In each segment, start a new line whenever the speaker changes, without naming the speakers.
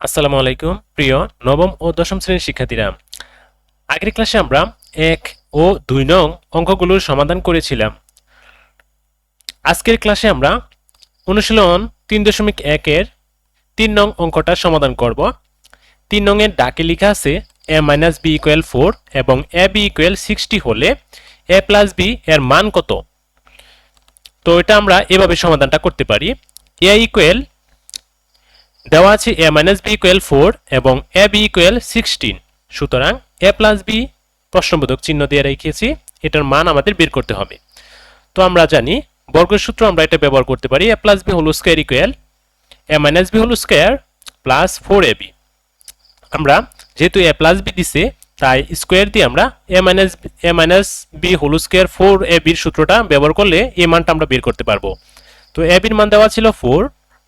আসসালামু আলাইকুম, প্রিয় নবম ও দশম শ্রেণির শিক্ষার্থীরা। আগের ক্লাসে আমরা এক ও দুই নং অঙ্কগুলোর সমাধান করেছিলাম। আজকের ক্লাসে আমরা অনুশীলন তিন দশমিক একের তিন নং অঙ্কটা সমাধান করব। তিন নংয়ের ডাকে লেখা আছে A minus B equal four এবং এ বি ইকুয়াল সিক্সটি হলে এ প্লাস বি এর মান কত? তো এটা আমরা এভাবে সমাধানটা করতে পারি। এ ইকুয়াল দেওয়া আছে A minus B equal four এবং এ বি ইকুয়াল সিক্সটিন সুতরাং এ প্লাস বি প্রশ্নবোধক চিহ্ন দিয়ে রেখেছি, এটার মান আমাদের বের করতে হবে। তো আমরা জানি, বর্গের সূত্র আমরা এটা ব্যবহার করতে পারি A plus B whole square equal A minus B whole square plus four A B আমরা যেহেতু এ প্লাস বি দিছে, তাই স্কোয়ার দিয়ে আমরা A minus A minus B whole square four A বির সূত্রটা ব্যবহার করলে এ মানটা আমরা বের করতে পারব। তো এ বির মান দেওয়া ছিল ফোর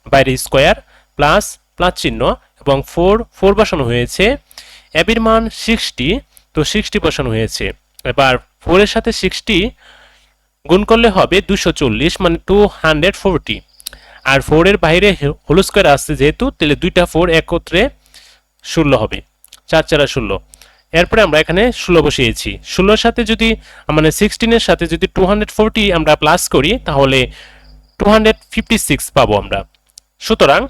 বাইরে স্কোয়ার প্লাস প্লাস চিহ্ন এবং ফোর ফোর বসানো হয়েছে। এবির মান সিক্সটি তো সিক্সটি বসানো হয়েছে। এবার ফোরের সাথে সিক্সটি গুণ করলে হবে দুশো চল্লিশ মানে টু হান্ড্রেড ফোরটি আর ফোরের বাইরে হোল স্কোয়ার আসছে যেহেতু, তাহলে দুইটা ফোর একত্রে ষোলো হবে, চার চারা ষোলো। এরপরে আমরা এখানে ষোলো বসিয়েছি। ষোলোর সাথে যদি মানে সিক্সটিনের সাথে যদি টু হান্ড্রেড ফোরটি আমরা প্লাস করি, তাহলে টু হান্ড্রেড ফিফটি সিক্স পাবো আমরা। সুতরাং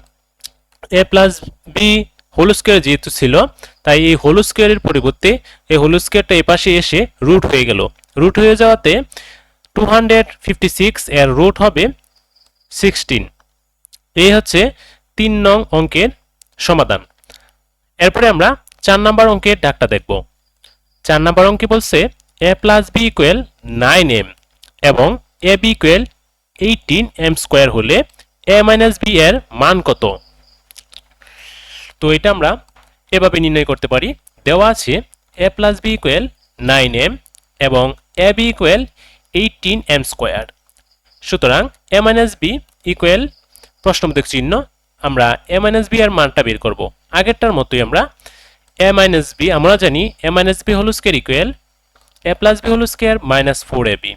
A plus B whole square যেহেতু ছিল, তাই এই হোল স্কোয়ারের পরিবর্তে এই হোল স্কোয়ারটা এই পাশে এসে রুট হয়ে গেল। রুট হয়ে যাওয়াতে টু এর রুট হবে সিক্সটিন এই হচ্ছে তিন নং অঙ্কের সমাধান। এরপরে আমরা চার নাম্বার অঙ্কের ডাকটা দেখব। চার নাম্বার অঙ্কে বলছে A plus B equal nine M এবং A B equal eighteen M square হলে এ মাইনাস বি এর মান কত? তো এটা আমরা এভাবে নির্ণয় করতে পারি। দেওয়া আছে A plus B equal nine M এবং A B equal eighteen M square সুতরাং এ মাইনাস বি ইকুয়াল প্রশ্নবোধক চিহ্ন আমরা এ মাইনাস বি এর মানটা বের করব। আগেরটার মতোই আমরা এ মাইনাস বি আমরা জানি A minus B whole square equal A plus B whole square minus four A B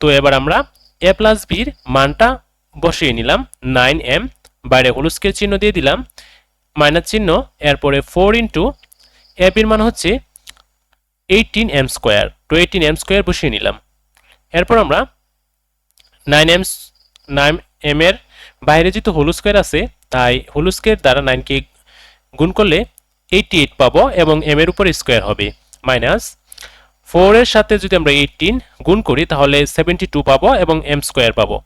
তো এবার আমরা এ প্লাস বির মানটা বসিয়ে নিলাম নাইন এম বাইরে হল স্কোয়ার চিহ্ন দিয়ে দিলাম। মাইনাস চিহ্ন, এরপরে ফোর ইন্টু এ বির মান হচ্ছে এইটিন এম স্কোয়ার তো এইটিন এম স্কোয়ার বসিয়ে নিলাম। এরপর আমরা নাইন এম নাইন এম এর বাইরে যেহেতু হোল স্কোয়ার আছে, তাই হোল স্কোয়ার দ্বারা নাইনকে গুণ করলে এইটি এইট পাবো এবং এম এর উপর স্কোয়ার হবে। মাইনাস ফোর এর সাথে যদি আমরা এইটিন গুণ করি, তাহলে সেভেন্টি টু পাবো এবং এম স্কোয়ার পাবো।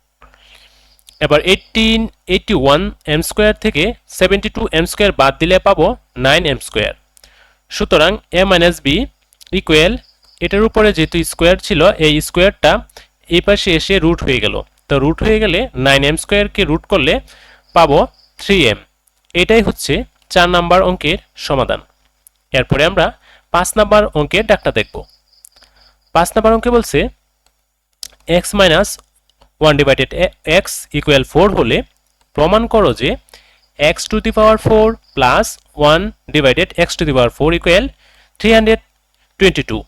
এবার eighteen eighty one M square থেকে সেভেন্টি টু এম স্কোয়ার বাদ দিলে পাবো নাইন এম স্কোয়ার সুতরাং এ মাইনাস বি ইকুয়াল এটার উপরে যেহেতু স্কোয়ার ছিল, এই স্কোয়ারটা এই পাশে এসে রুট হয়ে গেল। তো রুট হয়ে গেলে নাইন এম স্কোয়ারকে রুট করলে পাবো থ্রি এম এটাই হচ্ছে চার নাম্বার অঙ্কের সমাধান। এরপরে আমরা পাঁচ নাম্বার অঙ্কের ডাকটা দেখব। পাঁচ নাম্বার অঙ্কে বলছে X minus one divided X equal four হলে প্রমাণ করো যে X to the power four plus one divided X to the power four equal three hundred twenty two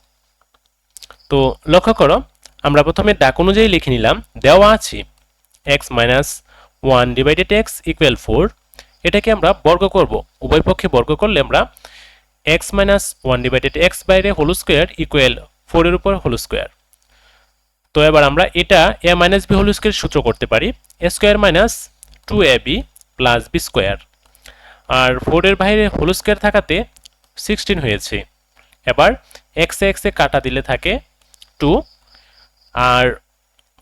তো লক্ষ্য করো, আমরা প্রথমে ডাক অনুযায়ী লিখে নিলাম, দেওয়া আছে X minus one divided X equal four এটাকে আমরা বর্গ করব। উভয় পক্ষে বর্গ করলে আমরা X minus one divided X বাইরে হোল স্কোয়ার ইকুয়াল ফোরের উপর হোল স্কোয়ার তো এবার আমরা এটা A minus B whole square সূত্র করতে পারি। A square minus two A B plus B square আর ফোরের বাইরে হোল স্কোয়ার থাকাতে সিক্সটিন হয়েছে। এবার এক্সে এক্সে কাটা দিলে থাকে টু আর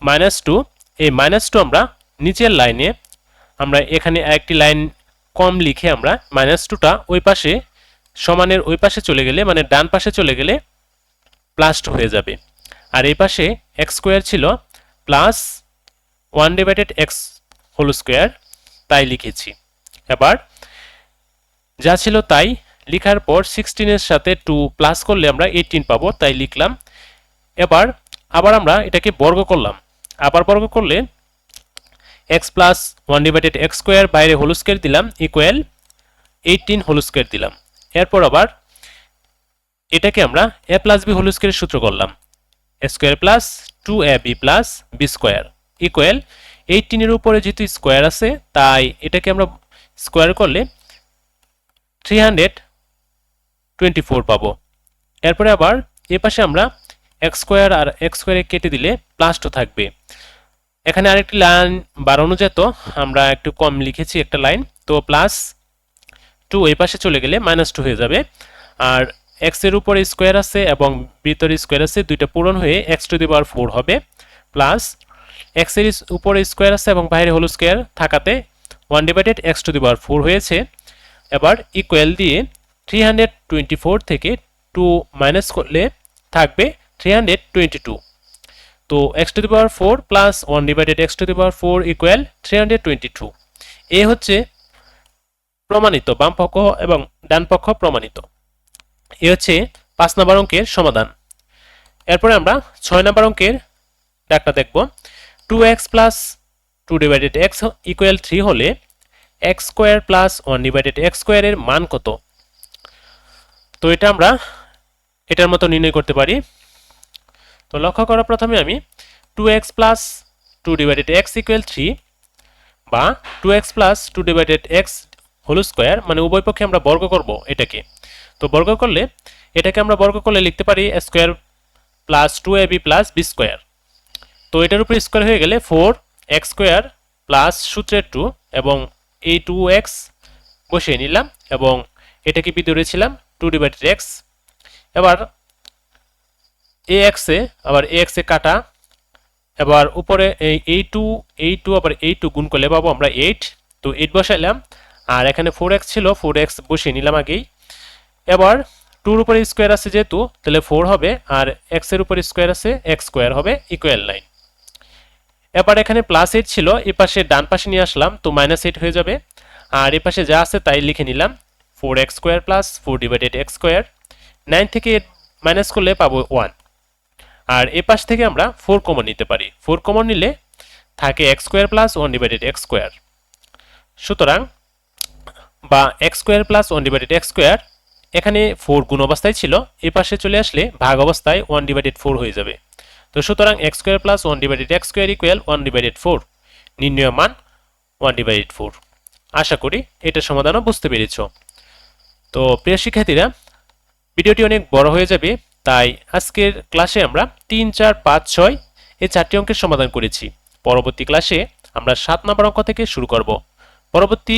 মাইনাস টু এই মাইনাস টু আমরা নিচের লাইনে আমরা এখানে একটি লাইন কম লিখে আমরা মাইনাস টুটা ওই পাশে সমানের ওই পাশে চলে গেলে মানে ডান পাশে চলে গেলে প্লাস টু হয়ে যাবে। আর এই পাশে এক্স স্কোয়ার ছিল plus one divided X whole square, তাই লিখেছি। এবার যা ছিল তাই লিখার পর সিক্সটিনের সাথে টু প্লাস করলে আমরা এইটিন পাবো, তাই লিখলাম। এবার আবার আমরা এটাকে বর্গ করলাম। আবার বর্গ করলে X plus one divided X square বাইরে হোল স্কোয়ার দিলাম ইকুয়াল এইটিন হোল স্কোয়ার দিলাম। এরপর আবার এটাকে আমরা এ প্লাস বি হোল স্কোয়ারের সূত্র করলাম। Square plus two A B plus B square equal এইটিনের উপরে যেহেতু স্কোয়ার আছে, তাই এটাকে আমরা স্কোয়ার করলে থ্রি হান্ড্রেড টোয়েন্টি ফোর পাবো। এরপরে আবার এ পাশে আমরা এক্স স্কোয়ার আর এক্স স্কোয়ারে কেটে দিলে প্লাস থাকবে। এখানে আরেকটি লাইন বাড়ানো যেত, আমরা একটু কম লিখেছি একটা লাইন তো প্লাস টু এই পাশে চলে গেলে মাইনাস টু হয়ে যাবে। আর এক্সের উপরে স্কোয়ার আছে এবং ভিতরে স্কোয়ার আছে, দুইটা পূরণ হয়ে X to the power four হবে। প্লাস এক্সের উপরে স্কোয়ার আছে এবং বাইরে হলো স্কোয়ার থাকাতে one divided X to the power four হয়েছে। এবার ইকুয়াল দিয়ে থ্রি হান্ড্রেড টোয়েন্টি ফোর থেকে টু মাইনাস করলে থাকবে থ্রি হান্ড্রেড টোয়েন্টি টু তো X to the power four plus one divided X to the power four equal three hundred twenty two এ হচ্ছে প্রমাণিত বাম পক্ষ এবং ডান পক্ষ প্রমাণিত। এ হচ্ছে পাঁচ নম্বর অঙ্কের সমাধান। এরপরে আমরা ছয় নম্বর অঙ্কের ডাকটা দেখব। Two X plus two divided X equal three হলে X square plus one divided X স্কোয়ারের মান কত? তো এটা আমরা এটার মতো নির্ণয় করতে পারি। তো লক্ষ্য করা প্রথমে আমি two X plus two divided X equal three বা two X plus two divided X whole square মানে উভয় পক্ষে আমরা বর্গ করব এটাকে। তো বর্গ করলে, এটাকে আমরা বর্গ করলে লিখতে পারি square plus two A B plus B square তো এটার উপর স্কোয়ার হয়ে গেলে ফোর এক্স স্কোয়ার প্লাস সূত্রের টু এবং এই টু এক্স বসিয়ে নিলাম এবং এটাকে বি ধরেছিলাম টু ডিভাইডেড এক্স এবার এ এক্সে আবার এ এক্সে কাটা, এবার উপরে এই এই টু এই টু আবার এই টু গুণ করলে পাবো আমরা এইট তো এইট বসাইলাম, আর এখানে ফোর এক্স ছিল ফোর এক্স বসিয়ে নিলাম আগেই। এবার টুর উপরে স্কোয়ার আছে যেহেতু, তাহলে ফোর হবে, আর এক্সের উপরে স্কোয়ার আছে, এক্স স্কোয়ার হবে ইকুয়াল নাইন এবার এখানে প্লাস এইট ছিল, এ পাশে ডান পাশে নিয়ে আসলাম, তো মাইনাস এইট হয়ে যাবে। আর এ পাশে যা আছে তাই লিখে নিলাম four x square plus four divided x square nine থেকে এইট মাইনাস করলে পাবো ওয়ান আর এ পাশ থেকে আমরা ফোর কমন নিতে পারি। ফোর কমন নিলে থাকে x square plus one divided x square সুতরাং, বা x square plus one divided x square এখানে ফোর গুণ অবস্থায় ছিল এ পাশে চলে আসলে ভাগ অবস্থায় ওয়ান ডিভাইডেড ফোর হয়ে যাবে। তো সুতরাং x square plus one divided x square equal one divided four নির্ণয় মান ওয়ান ডিভাইডেড ফোর আশা করি এটা সমাধানও বুঝতে পেরেছ। তো প্রিয় শিক্ষার্থীরা, ভিডিওটি অনেক বড় হয়ে যাবে, তাই আজকের ক্লাসে আমরা তিন, চার, পাঁচ, ছয় এই চারটি অঙ্কের সমাধান করেছি। পরবর্তী ক্লাসে আমরা সাত নম্বর অঙ্ক থেকে শুরু করব। পরবর্তী